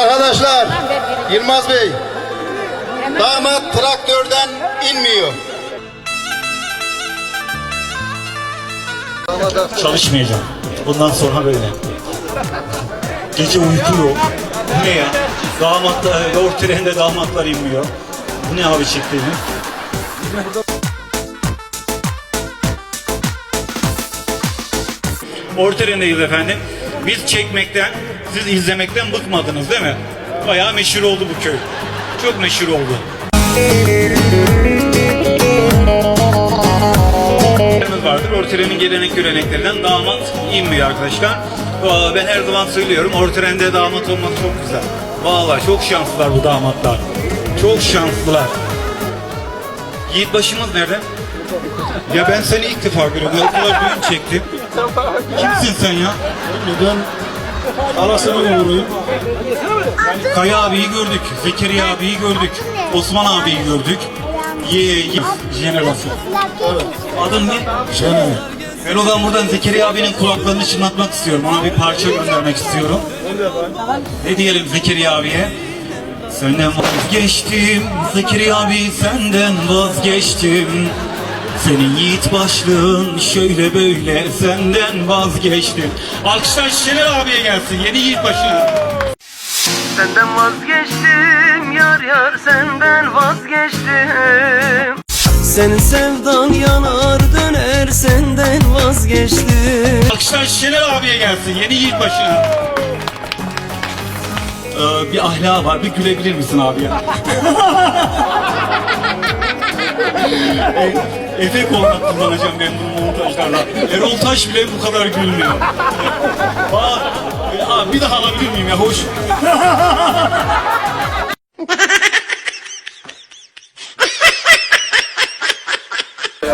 Arkadaşlar, Yılmaz Bey, damat traktörden inmiyor. Çalışmayacağım. Bundan sonra böyle. Gece uyku yok. Bu ne ya? Damatlar, yoğurt treninde damatlar inmiyor. Bu ne abi çektiğiniz? Orterendeyiz efendim. Biz çekmekten, siz izlemekten bıkmadınız değil mi? Bayağı meşhur oldu bu köy. Çok meşhur oldu. Vardır. Orterenin gelenek göreneklerinden damat inmiyor arkadaşlar. Ben her zaman söylüyorum orterende damat olmak çok güzel. Vallahi çok şanslılar bu damatlar. Çok şanslılar. Yiğit başımız nerede? Ya ben seni ilk defa görüyorum. O kadar düğün çektim. Kimsin sen ya? Ben anasını vuruyum. Kaya abiyi gördük. Zekeriya abiyi gördük. Osman abiyi gördük. Ye, ye, jenerasyon. Adın ne? Şene. Ben o zaman buradan Zekeriya abinin kulaklarını çınlatmak istiyorum. Ona bir parça göndermek istiyorum. Ne diyelim Zekeriya abiye? Senden vazgeçtim Zekeriya abi senden vazgeçtim senin yiğit başlığın şöyle böyle senden vazgeçtim. Alkışlar Şener abiye gelsin yeni yiğit başı. Senden vazgeçtim yar yar senden vazgeçtim Senin sevdan yanar döner senden vazgeçtim Alkışlar Şener abiye gelsin yeni yiğit başı. Ee, bir ahlakı var bir gülebilir misin abi ya? E- Efekt olarak kullanacağım ben bu montajlarla. Erol Taş bile bu kadar gülmüyor. Aa, e, abi bir daha alabilir miyim ya hoş? Ee,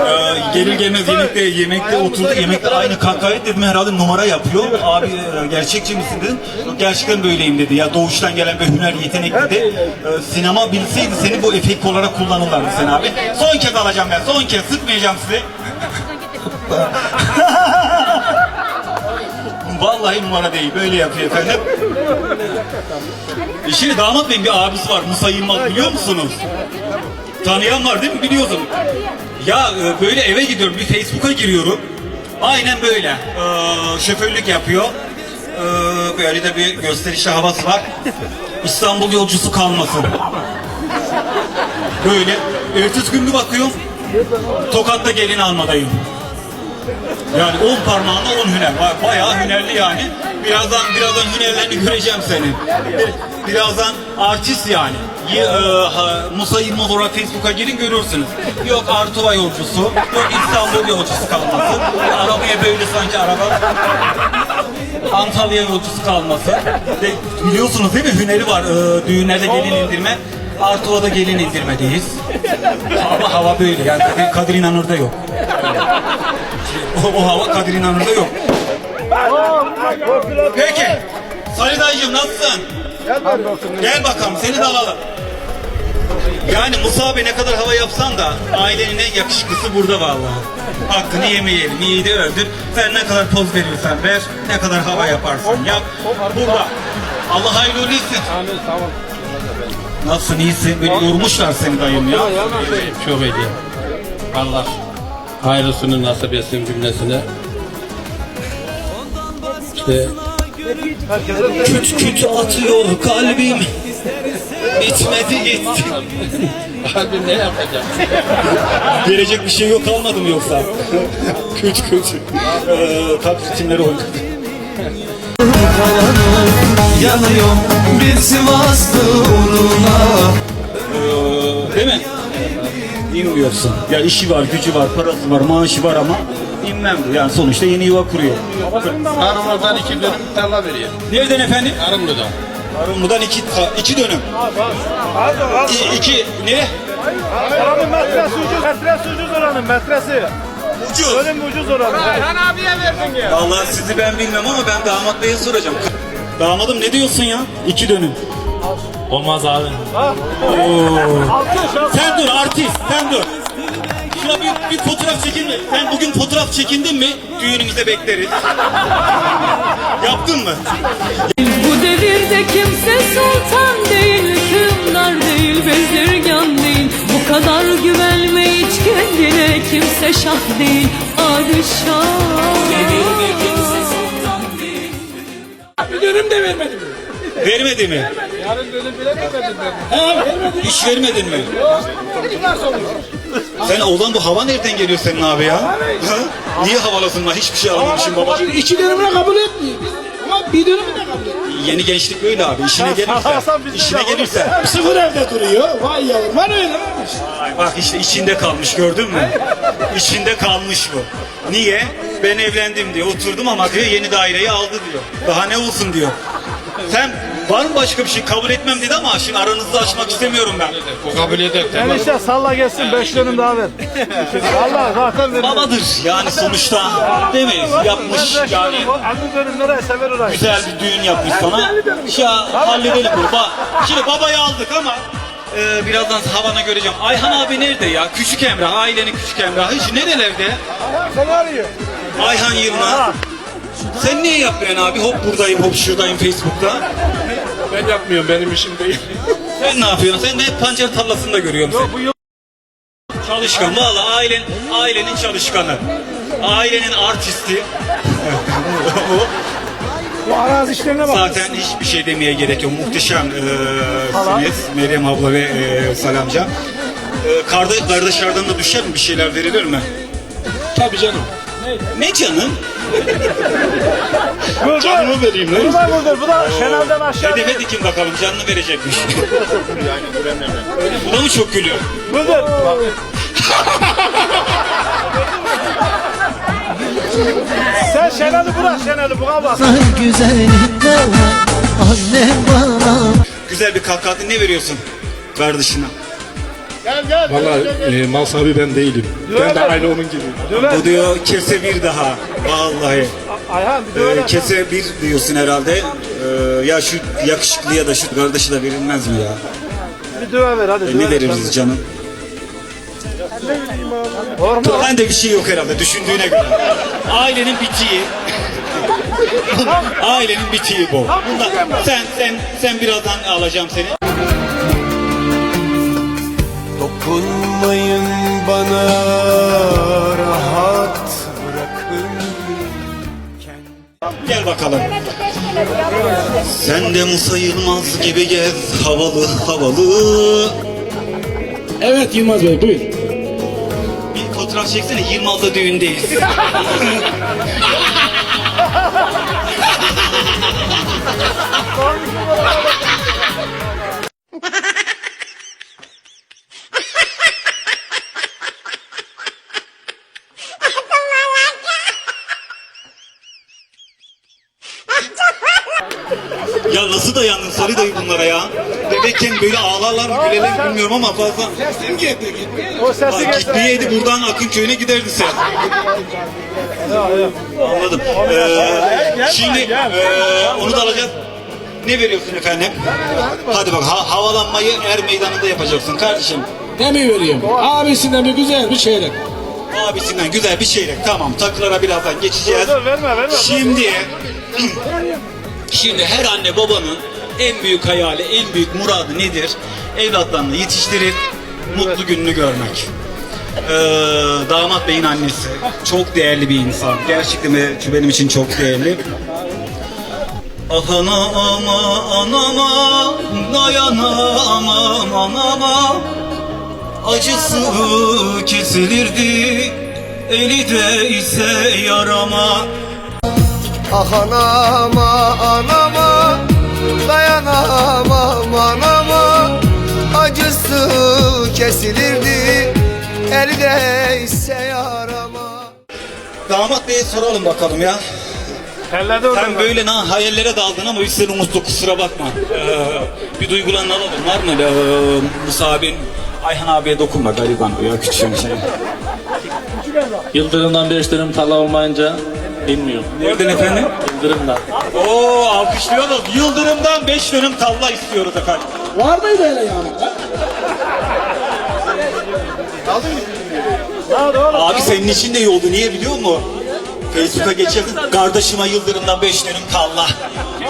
gelir gelmez yemekte yemekte oturdu yemekte aynı kakayet dedim herhalde numara yapıyor. Abi e, gerçekçi misin dedim. "Yok, Gerçekten böyleyim dedi. Ya doğuştan gelen bir hüner yetenek dedi. Ee, sinema bilseydi seni bu efekt olarak kullanırlardı sen abi. Son kez alacağım ben. Son kez sıkmayacağım sizi. Vallahi numara değil. Böyle yapıyor efendim. E Şimdi damat benim bir abisi var. Musa Yılmaz biliyor musunuz? Tanıyan var değil mi? Biliyorsun. Ya e, böyle eve gidiyorum. Bir Facebook'a giriyorum. Aynen böyle. Ee, şoförlük yapıyor. Ee, böyle de bir gösterişli havası var. İstanbul yolcusu kalmasın. Böyle. Ertesi gün bir bakıyorum. Tokat'ta gelin almadayım. Yani on parmağında on hüner. Ba- Bayağı hünerli yani. Birazdan birazdan hünerlerini göreceğim senin. Bir- birazdan artist yani. Y- e, ha- Musa Yılmaz olarak Facebook'a girin görürsünüz. Yok Artuva yolcusu, yok İstanbul yolcusu kalması. Arabaya böyle sanki araba. Antalya yolcusu kalması. De, biliyorsunuz değil mi? Hüneri var. Ee, düğünlerde gelin indirme. Artuva'da gelin indirmedeyiz. Ama hava böyle. Yani Kadir, İnanır'da yok. O, o hava Kadir İnanır'da yok. Peki. Salih dayıcım nasılsın? Gel bakalım seni de alalım. Yani Musa abi ne kadar hava yapsan da ailenin en yakışıklısı burada vallahi. Hakkını yemeyelim, yiğidi öldür. Sen ne kadar poz verirsen ver, ne kadar hava yaparsan yap. Burada. Allah hayırlı uğurlu etsin. Nasılsın, iyisin? Böyle yormuşlar seni dayım ya. Çok iyi. Allah hayırlısını nasip etsin cümlesine. İşte Küt küt atıyor kalbim. Bitmedi gitti. kalbim ne yapacak? Verecek bir şey yok kalmadı mı yoksa? küt küt. Ee, kalp ritimleri oynadı. Yanıyorum bir Sivaslı uğruna Ee, değil mi? İnmiyorsun. Ya işi var, gücü var, parası var, maaşı var ama inmem diyor. Yani sonuçta yeni yuva kuruyor. Arımlardan iki dönüm tarla veriyor. Nereden efendim? Arımlı'dan. Arumlu'dan iki, iki dönüm. İ, iki, ne? Oranın metresi ucuz, metresi ucuz oranın metresi. Ucuz. Ölüm ucuz oranın. Ayhan abiye verdin ya. Vallahi sizi ben bilmem ama ben damat beye soracağım. Damadım ne diyorsun ya? İki dönüm. Olmaz abi. Sen dur artist, sen dur. Bir, fotoğraf çekin mi? Sen bugün fotoğraf çekindin mi? Düğünümüzde bekleriz. Yaptın mı? Bu devirde kimse sultan değil, hükümdar değil, bezirgan değil Bu kadar güvenme hiç kendine, kimse şah değil, padişah Devirme kimse sultan değil Bir dönüm de vermedim. Vermedi mi? Yarın dönüm bile vermedim ben. Hiç vermedin mi? Sen oğlan bu hava nereden geliyor senin abi ya? Ha? Niye havalasın lan? Hiçbir şey alamamışım baba. İki dönümüne kabul etmiyor. Ama bir dönümü de kabul etmiyor. Yeni gençlik böyle abi. İşine gelirse, işine gelirse. Sıfır evde duruyor. Vay yavrum. Var öyle. Ay bak işte içinde kalmış gördün mü? İçinde kalmış bu. Niye? Ben evlendim diyor. Oturdum ama diyor yeni daireyi aldı diyor. Daha ne olsun diyor. Sen var mı başka bir şey kabul etmem dedi ama şimdi aranızda açmak istemiyorum ben. O kabul eder. Tamam. Enişte salla gelsin 5 dönüm daha ver. Valla zaten verir. Babadır yani sonuçta demeyiz yapmış yani Anlı dönüm nereye sever orayı. güzel bir düğün yapmış sana. Ya halledelim bunu. Ba- Şimdi babayı aldık ama e, birazdan havana göreceğim. Ayhan abi nerede ya? Küçük Emrah, ailenin küçük Emrah. Hiç nerelerde? Seni arıyor. Ayhan Yılmaz. Sen niye yapmıyorsun abi? Hop buradayım, hop şuradayım Facebook'ta. Ben yapmıyorum. Benim işim değil. Sen ne yapıyorsun? Sen de hep pancar tarlasında görüyorum seni. Bu Çalışkan. Valla ailen, ailenin çalışkanı. Ailenin artisti. bu arazi işlerine bak. Zaten hiçbir şey demeye gerek yok. Muhteşem eee Meryem abla ve eee Salamca. E, kardeş, kardeşlerden de düşer mi? Bir şeyler verilir mi? Tabii canım. Ne canım? Dur, Canımı vereyim Bu lan. da budur. Bu da Şenel'den aşağı. Hedefe dikin bakalım canını verecekmiş. Bu da mı çok gülüyor? Budur. Sen Şenel'i bırak Şenel'i bu abla. güzellikte var Annem bana Güzel bir kahkaha ne veriyorsun kardeşine? Valla e, mal sahibi ben değilim. Ben de aynı onun gibi. Düver. Bu diyor kese bir daha. Vallahi. Ayhan bir Ee, düver. kese bir diyorsun herhalde. Ee, ya şu yakışıklıya da şu kardeşi de verilmez mi ya? Bir düver ver hadi. E, ne veririz canım? Ben de bir şey yok herhalde düşündüğüne göre. Ailenin bitiği. Ailenin bitiği bu. Bundan, sen sen sen birazdan alacağım seni. Bakalım. Sen de Musa Yılmaz gibi gez havalı havalı. Evet Yılmaz Bey buyur. Bir fotoğraf çeksene Yılmaz'la düğündeyiz. ya nasıl dayandın sarı dayı bunlara ya? Bebekken böyle ağlarlar mı gülerler mi bilmiyorum ama fazla. O sesi Ay, getir. gitmeyeydi buradan Akın köyüne giderdin sen. Anladım. Ee, şimdi ee, onu da alacağız. Ne veriyorsun efendim? Hadi bak ha- havalanmayı er meydanında yapacaksın kardeşim. Ne mi vereyim? Abisinden bir güzel bir çeyrek. Abisinden güzel bir çeyrek. Tamam takılara birazdan geçeceğiz. Verme verme. Şimdi şimdi her anne babanın en büyük hayali, en büyük muradı nedir? Evlatlarını yetiştirip mutlu gününü görmek. Ee, damat beyin annesi çok değerli bir insan. Gerçekten benim için çok değerli. Ah anama anama dayanamam anama Acısı kesilirdi eli de ise yarama Ah anama anama Dayanamam anama Acısı kesilirdi Elde ise yarama Damat Bey'e soralım bakalım ya. Telledi oradan. Sen böyle na hayallere daldın ama biz seni unuttuk kusura bakma. Ee, bir duygularını alalım var mı? Ee, Musa abin Ayhan abiye dokunma gariban o ya küçük şey. Yıldırımdan beş dönüm tarla olmayınca bilmiyor. Nereden efendim? Yıldırımdan. Oo alkışlıyoruz. Yıldırım'dan 5 dönüm tavla istiyoruz efendim. Var mıydı öyle yani? Hadi oğlum. Abi senin için de iyi oldu. Niye biliyor musun? Facebook'a geçelim. Kardeşime Yıldırım'dan 5 dönüm tavla.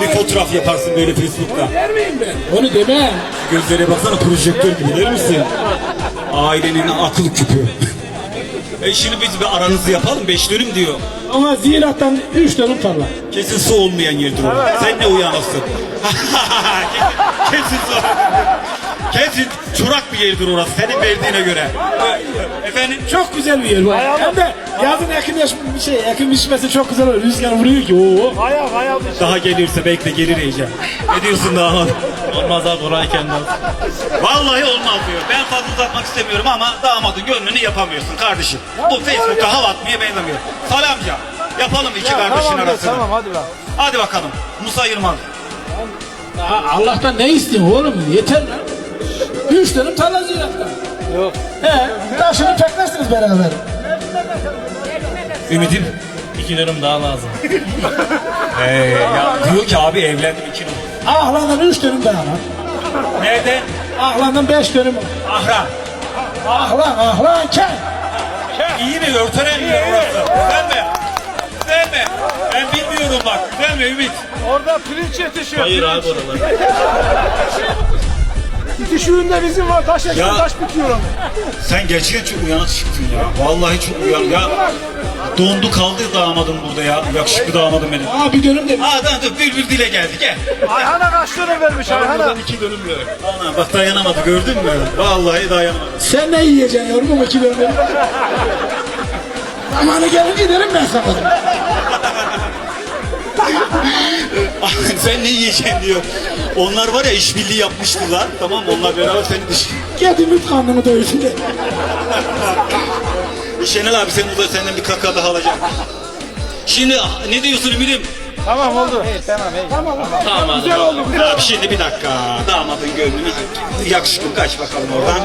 Bir fotoğraf yaparsın böyle Facebook'ta. Der miyim ben? Onu demem. Gözlere baksana projektör gibi der misin? Ailenin akıl küpü. E şimdi biz bir aranızı yapalım. Beş dönüm diyor. Ama ziraattan 3 dönüm tarla. Kesin su olmayan yerdir o. Sen ne uyanıksın? kesin su. Kesin çorak bir yerdir orası senin verdiğine göre. Efendim Çok güzel bir yer bu. Hem de yazın ekim yaş bir şey, ekim biçmesi çok güzel olur. Rüzgar vuruyor ki oo. Ayağı bir daha gelirse bekle gelir heyecan. Ne diyorsun damat? Olmaz abi orayı kendi alsın. Vallahi olmaz diyor. Ben fazla uzatmak istemiyorum ama damadın gönlünü yapamıyorsun kardeşim. Bu Facebook'ta hava atmaya benzemiyor. Salih amca yapalım iki kardeşin Tamam arasını. tamam hadi lan. Hadi bakalım. Musa Yılmaz. Allah'tan ne istiyorsun oğlum? Yeter lan. 3 dönüm tarla ziraattan. Yok. He, taşını peklersiniz beraber. Ümit'im. İki dönüm daha lazım. Ee, ya diyor ki abi evlendim iki numara. Ahlandan 3 dönüm daha lan. Nerede? Ahlandan 5 dönüm. Ahran. Ahlan, ahlan, kel. İyi mi? Mi orası? Güzel mi? Güzel mi? Ben bilmiyorum bak. Güzel mi Ümit? Orada pirinç yetişiyor. Hayır pirinç. abi oralar. Bitişiğinde bizim var. Taş ekmek Ya. taş bitiyor onu. Sen gerçekten çok uyanık çıktın ya. Vallahi çok uyanık. Ya dondu kaldı damadım burada ya. Yakışıklı damadım benim. Aa bir dönüm de. Aa tamam dur bülbül dile geldi gel. Ayhan'a kaç dönüm vermiş Ayhan'a? iki dönüm diyor. Ana bak dayanamadı gördün mü? Vallahi dayanamadı. Sen ne yiyeceksin yavrum iki dönüm? Zamanı gelince derim ben sana. Sen ne yiyeceksin diyor. Onlar var ya işbirliği yapmıştılar. Tamam mı? Onlar beraber seni dış. Gel ümit karnını doyursun de. Şenel abi sen burada senden bir kaka daha alacağım. Şimdi ne diyorsun Ümit'im? Tamam oldu. tamam iyi. Tamam Tamam abi. Güzel oldu güzel. Abi şimdi bir dakika. Damadın gönlünü yakışıklı kaç bakalım oradan.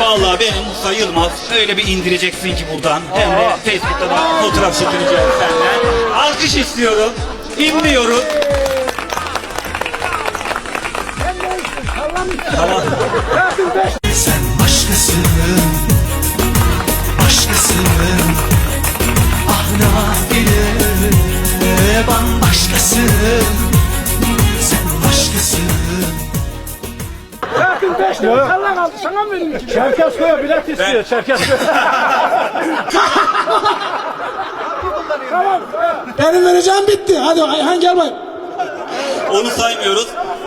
Vallahi benim Musa Yılmaz öyle bir indireceksin ki buradan. Hem de Facebook'ta da fotoğraf çekileceğiz senden. Alkış istiyorum. İnmiyorum. Tamam. Sen başkasın, başkasın Ah nafile, bambaşkasın Sen başkasın Çerkezköy'e bilet istiyor. Çerkezköy. Benim vereceğim bitti. Hadi Ayhan gel bak. Onu saymıyoruz.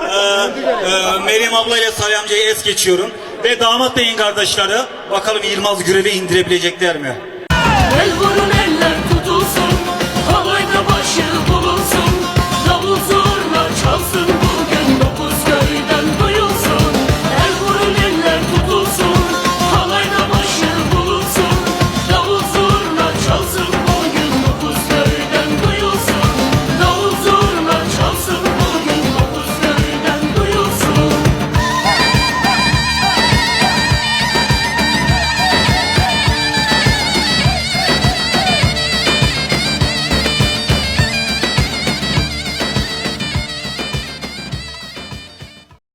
Ee, e, Meryem abla ile Salih amcayı es geçiyorum. Ve damat beyin kardeşleri bakalım Yılmaz Gürel'i indirebilecekler mi? Gel vurun